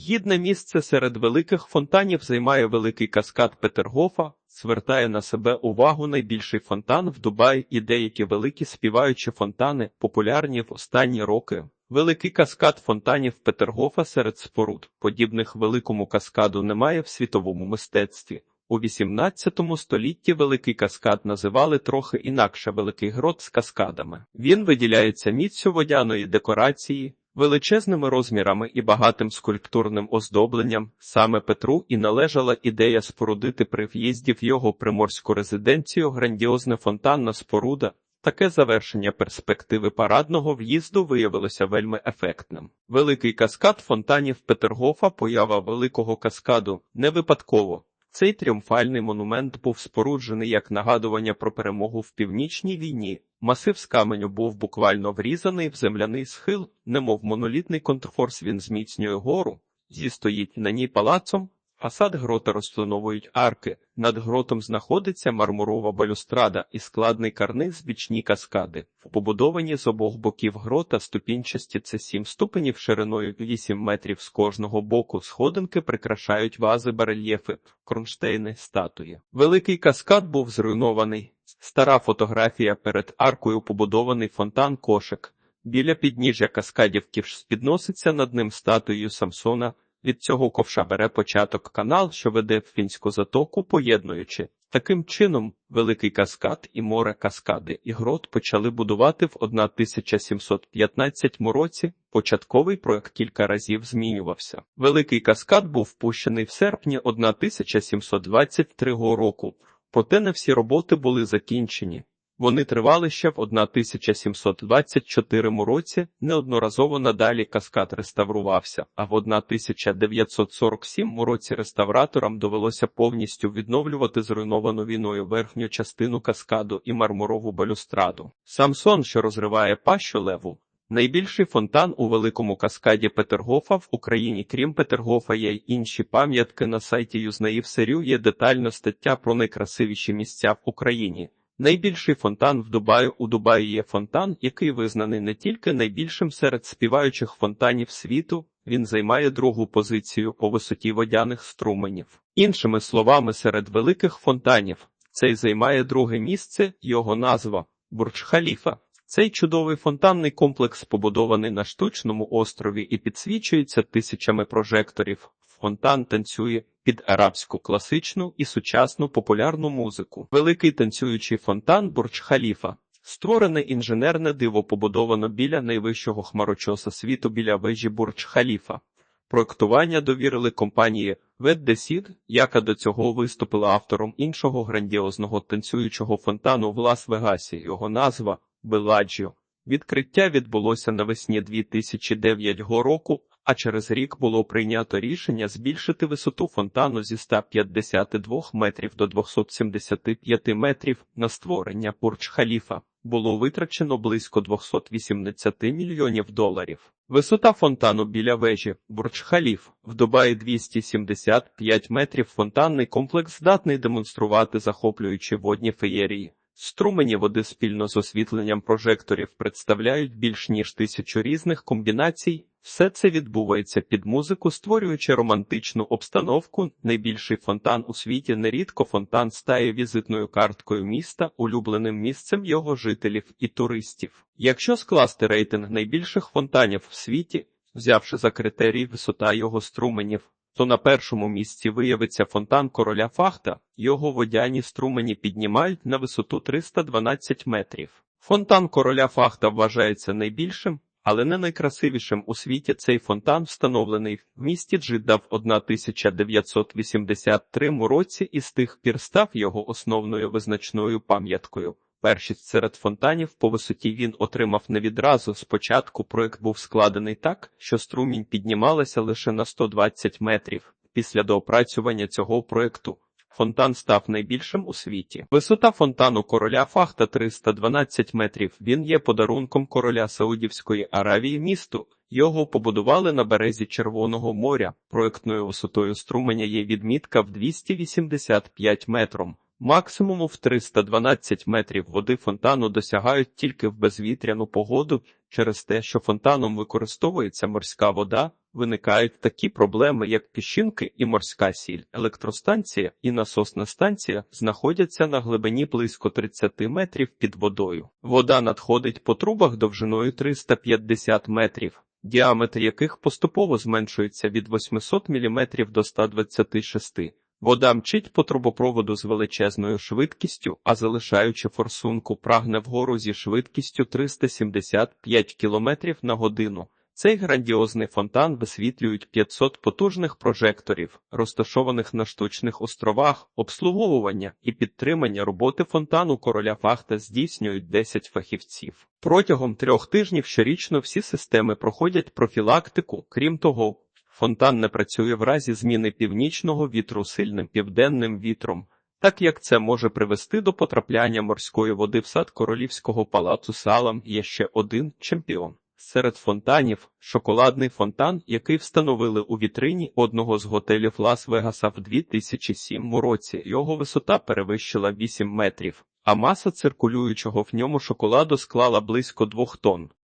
Гідне місце серед великих фонтанів займає великий каскад Петергофа, звертає на себе увагу найбільший фонтан в Дубаї і деякі великі співаючі фонтани, популярні в останні роки. Великий каскад фонтанів Петергофа серед споруд, подібних великому каскаду, немає в світовому мистецтві. У XVIII столітті великий каскад називали трохи інакше великий грот з каскадами. Він виділяється міцю водяної декорації, величезними розмірами і багатим скульптурним оздобленням. Саме Петру і належала ідея спорудити при в'їзді в його приморську резиденцію грандіозне фонтанна споруда. Таке завершення перспективи парадного в'їзду виявилося вельми ефектним. Великий каскад фонтанів Петергофа, поява великого каскаду не випадково. Цей тріумфальний монумент був споруджений як нагадування про перемогу в північній війні. Масив з каменю був буквально врізаний в земляний схил, немов монолітний контрфорс він зміцнює гору, зі стоїть на ній палацом. Фасад грота розчленовують арки. Над гротом знаходиться мармурова балюстрада і складний карниз бічні каскади. Побудовані з обох боків грота ступінчасті це сім ступенів шириною 8 метрів з кожного боку. Сходинки прикрашають вази, барельєфи, кронштейни, статуї. Великий каскад був зруйнований. Стара фотографія перед аркою побудований фонтан кошик. Біля підніжжя каскадів ківш підноситься над ним статуєю Самсона. Від цього ковша бере початок канал, що веде в фінську затоку, поєднуючи. Таким чином, Великий Каскад і море Каскади і грот почали будувати в 1715 році. Початковий проект кілька разів змінювався. Великий Каскад був впущений в серпні 1723 року, проте не всі роботи були закінчені. Вони тривали ще в 1724 році, неодноразово надалі каскад реставрувався, а в 1947 році реставраторам довелося повністю відновлювати зруйновану війною верхню частину каскаду і мармурову балюстраду. Самсон, що розриває пащу леву, найбільший фонтан у великому каскаді Петергофа в Україні, крім Петергофа, є й інші пам'ятки на сайті Юзнаїв Серю є детальна стаття про найкрасивіші місця в Україні. Найбільший фонтан в Дубаю у Дубаї є фонтан, який визнаний не тільки найбільшим серед співаючих фонтанів світу, він займає другу позицію по висоті водяних струменів. Іншими словами, серед великих фонтанів цей займає друге місце, його назва Бурдж-Халіфа. Цей чудовий фонтанний комплекс побудований на штучному острові і підсвічується тисячами прожекторів. Фонтан танцює під арабську класичну і сучасну популярну музику. Великий танцюючий фонтан Бурдж-Халіфа. Створене інженерне диво побудовано біля найвищого хмарочоса світу біля вежі Бурдж-Халіфа. Проектування довірили компанії Веддесід, яка до цього виступила автором іншого грандіозного танцюючого фонтану в Лас-Вегасі. Його назва Беладжіо. Відкриття відбулося навесні 2009 року, а через рік було прийнято рішення збільшити висоту фонтану зі 152 метрів до 275 метрів на створення Бурдж-Халіфа. Було витрачено близько 280 мільйонів доларів. Висота фонтану біля вежі Бурдж-Халіф в Дубаї 275 метрів. Фонтанний комплекс здатний демонструвати захоплюючі водні феєрії. Струмені води спільно з освітленням прожекторів представляють більш ніж тисячу різних комбінацій. Все це відбувається під музику, створюючи романтичну обстановку. Найбільший фонтан у світі нерідко фонтан стає візитною карткою міста, улюбленим місцем його жителів і туристів. Якщо скласти рейтинг найбільших фонтанів в світі, взявши за критерій висота його струменів, то на першому місці виявиться фонтан короля Фахта, його водяні струмені піднімають на висоту 312 метрів. Фонтан короля Фахта вважається найбільшим, але не найкрасивішим у світі цей фонтан встановлений в місті Джидда в 1983 році і з тих пір став його основною визначною пам'яткою. Першість серед фонтанів по висоті він отримав не відразу. Спочатку проект був складений так, що струмінь піднімалася лише на 120 метрів. Після доопрацювання цього проекту фонтан став найбільшим у світі. Висота фонтану короля Фахта 312 метрів. Він є подарунком короля Саудівської Аравії місту. Його побудували на березі Червоного моря. Проектною висотою струменя є відмітка в 285 метром. Максимуму в 312 метрів води фонтану досягають тільки в безвітряну погоду. Через те, що фонтаном використовується морська вода, виникають такі проблеми, як піщинки і морська сіль. Електростанція і насосна станція знаходяться на глибині близько 30 метрів під водою. Вода надходить по трубах довжиною 350 метрів, діаметр яких поступово зменшується від 800 мм до 126 Вода мчить по трубопроводу з величезною швидкістю, а залишаючи форсунку, прагне вгору зі швидкістю 375 км на годину. Цей грандіозний фонтан висвітлюють 500 потужних прожекторів, розташованих на штучних островах, обслуговування і підтримання роботи фонтану короля Фахта здійснюють 10 фахівців. Протягом трьох тижнів щорічно всі системи проходять профілактику, крім того, Фонтан не працює в разі зміни північного вітру сильним південним вітром, так як це може привести до потрапляння морської води в сад королівського палацу салам є ще один чемпіон. Серед фонтанів шоколадний фонтан, який встановили у вітрині одного з готелів Лас-Вегаса в 2007 році. Його висота перевищила 8 метрів, а маса циркулюючого в ньому шоколаду склала близько 2 тонн.